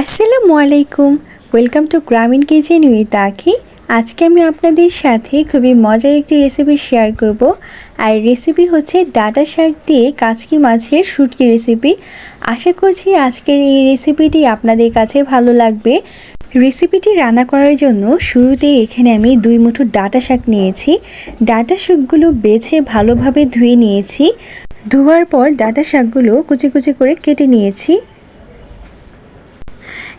আসসালামু আলাইকুম। Welcome to Grameen kitchen with Akhi আজকে আমি আপনাদের সাথে খুবই মজার একটি রেসিপি শেয়ার করব। আর রেসিপি হচ্ছে ডাটা শাক দিয়ে কাচকি মাছের শুটকি রেসিপি আশা করছি আজকের এই রেসিপিটি আপনাদের কাছে ভালো লাগবে। রেসিপিটি রান্না করার জন্য শুরুতেই এখানে আমি দুই মুঠো ডাটা শাক নিয়েছি। ডাটা শাকগুলো বেছে ভালোভাবে ধুয়ে নিয়েছি। ধোয়ার পর ডাটা শাকগুলো কুচি কুচি করে কেটে নিয়েছি।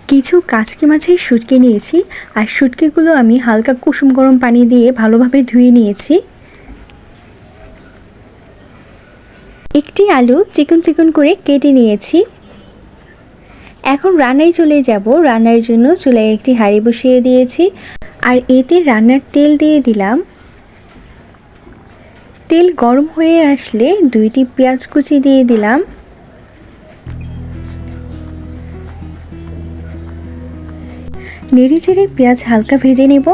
কিছু কাচকি মাছের শুটকি নিয়েছি আর শুটকিগুলো আমি হালকা কুসুম গরম পানি দিয়ে ভালোভাবে ধুয়ে নিয়েছি। একটি আলু চিকন চিকন করে কেটে নিয়েছি। এখন রান্নায় চলে যাব। রান্নার জন্য চুলায় একটি হাঁড়ি বসিয়ে দিয়েছি আর এতে রান্নার তেল দিয়ে দিলাম। তেল গরম হয়ে আসলে দুইটি পেঁয়াজ কুচি দিয়ে দিলাম। নেড়ে চেড়ে পেঁয়াজ হালকা ভেজে নেব।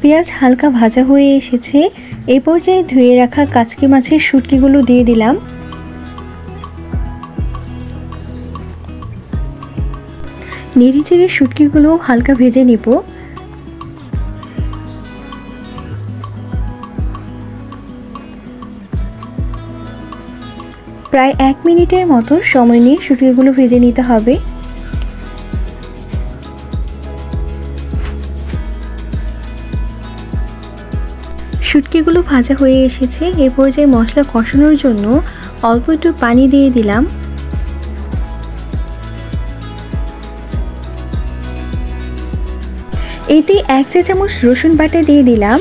পেঁয়াজ হালকা ভাজা হয়ে এসেছে। এই পর্যায়ে ধুয়ে রাখা কাচকি মাছের শুটকিগুলো দিয়ে দিলাম। নেড়ে চেড়ে শুটকিগুলো হালকা ভেজে নেব। প্রায় এক মিনিটের মতো সময় নিয়ে শুটকিগুলো ভেজে নিতে হবে। শুটকিগুলো ভাজা হয়ে এসেছে। এ পর্যায়ে মশলা কষানোর জন্য অল্প একটু পানি দিয়ে দিলাম। এতে এক চা চামচ রসুন বাটা দিয়ে দিলাম।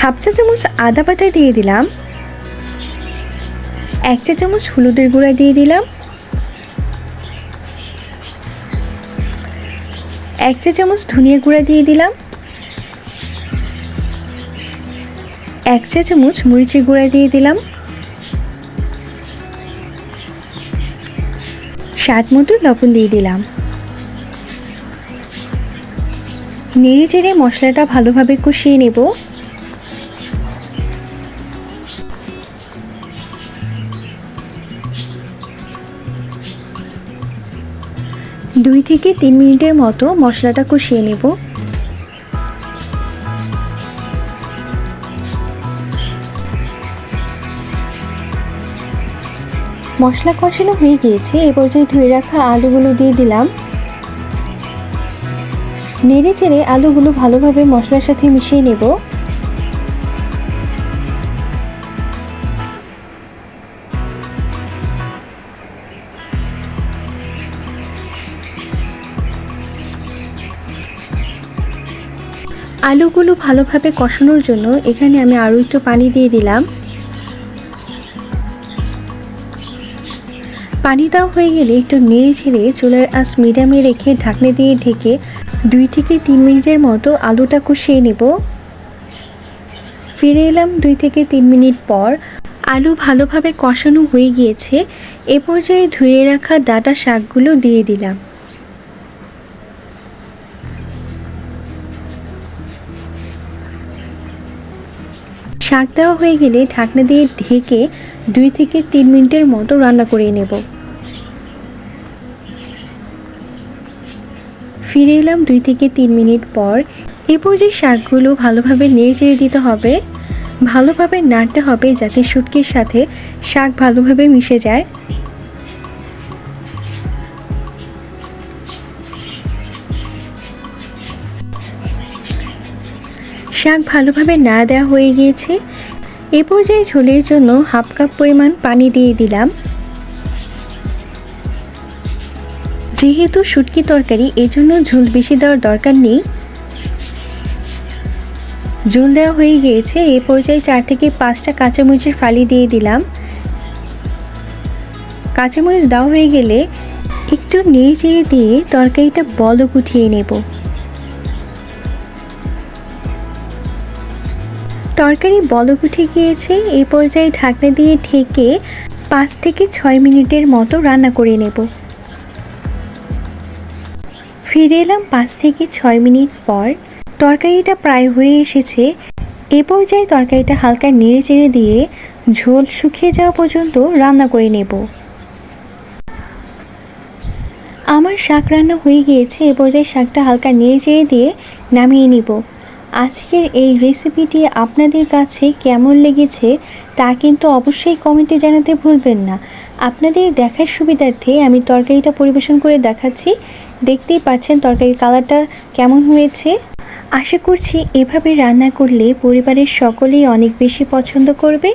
হাফ চা চামচ আদা বাটা দিয়ে দিলাম। এক চা চামচ হলুদের গুঁড়া দিয়ে দিলাম। এক চা চামচ ধনিয়া গুঁড়া দিয়ে দিলাম। এক চা চামচ মরিচের গুঁড়া দিয়ে দিলাম। স্বাদ মতো লবণ দিয়ে দিলাম। নেড়ে চেড়ে মশলাটা ভালোভাবে কষিয়ে নেব। দুই থেকে তিন মিনিটের মতো মশলাটা কষিয়ে নেব। মশলা কষানো হয়ে গিয়েছে, এ পর্যায়ে ধুয়ে রাখা আলুগুলো দিয়ে দিলাম। নেড়ে চেড়ে আলুগুলো ভালোভাবে মশলার সাথে মিশিয়ে নেব। আলুগুলো ভালোভাবে কষানোর জন্য এখানে আমি আরও একটু পানি দিয়ে দিলাম। পানি দেওয়া হয়ে গেলে একটু নেড়ে ছেড়ে চুলার আঁচ মিডিয়ামে রেখে ঢাকনে দিয়ে ঢেকে দুই থেকে তিন মিনিটের মতো আলুটা কষিয়ে নেব। ফিরে এলাম দুই থেকে তিন মিনিট পর। আলু ভালোভাবে কষানো হয়ে গিয়েছে। এ পর্যায়ে ধুয়ে রাখা ডাটা শাকগুলো দিয়ে দিলাম। শাক দেওয়া হয়ে গেলে ঢাকনা দিয়ে ঢেকে দুই থেকে তিন মিনিটের মতো রান্না করে নেব। ফিরে এলাম দুই থেকে তিন মিনিট পর। এরপর যে শাকগুলো ভালোভাবে নেড়ে চেড়ে দিতে হবে। ভালোভাবে নাড়তে হবে যাতে শুটকির সাথে শাক ভালোভাবে মিশে যায়। শাক ভালোভাবে না দেওয়া হয়ে গিয়েছে। এ পর্যায়ে ঝোলের জন্য হাফ কাপ পরিমাণ পানি দিয়ে দিলাম। যেহেতু শুটকি তরকারি, এজন্য ঝোল বেশি দেওয়ার দরকার নেই। ঝোল দেওয়া হয়ে গিয়েছে, এ পর্যায়ে চার থেকে পাঁচটা কাঁচামরিচের ফালি দিয়ে দিলাম। কাঁচামরিচ দেওয়া হয়ে গেলে একটু নেড়ে চেড়ে দিয়ে তরকারিটা বলক উঠিয়ে নেব। তরকারি বলক উঠে গিয়েছে। এই পর্যায়ে ঢাকনা দিয়ে ঢেকে পাঁচ থেকে ছয় মিনিটের মতো রান্না করে নেব। ফিরে এলাম পাঁচ থেকে ছয় মিনিট পর। তরকারিটা প্রায় হয়ে এসেছে। এ পর্যায়ে তরকারিটা হালকা নেড়ে চেড়ে দিয়ে ঝোল শুকিয়ে যাওয়া পর্যন্ত রান্না করে নেব। আমার শাক রান্না হয়ে গিয়েছে। এ পর্যায়ে শাকটা হালকা নেড়ে চেড়ে দিয়ে নামিয়ে নিব। আজকের এই রেসিপিটি আপনাদের কাছে কেমন লেগেছে তা কিন্তু অবশ্যই কমেন্টে জানাতে ভুলবেন না। আপনাদের দেখার সুবিধার্থে আমি তরকারিটা পরিবেশন করে দেখাচ্ছি। দেখতেই পাচ্ছেন তরকারির কালারটা কেমন হয়েছে। আশা করছি এভাবে রান্না করলে পরিবারের সকলেই অনেক বেশি পছন্দ করবে।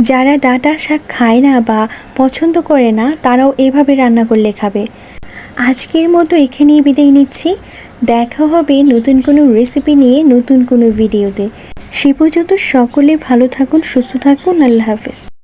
যারা ডাটা শাক খায় না বা পছন্দ করে না, তারাও এভাবে রান্না করলে খাবে। আজকের মতো এখানেই বিদায় নিচ্ছি। দেখা হবে নতুন কোনো রেসিপি নিয়ে নতুন কোনো ভিডিওতে সে পর্যন্ত সকলে ভালো থাকুন, সুস্থ থাকুন, আল্লাহ হাফেজ।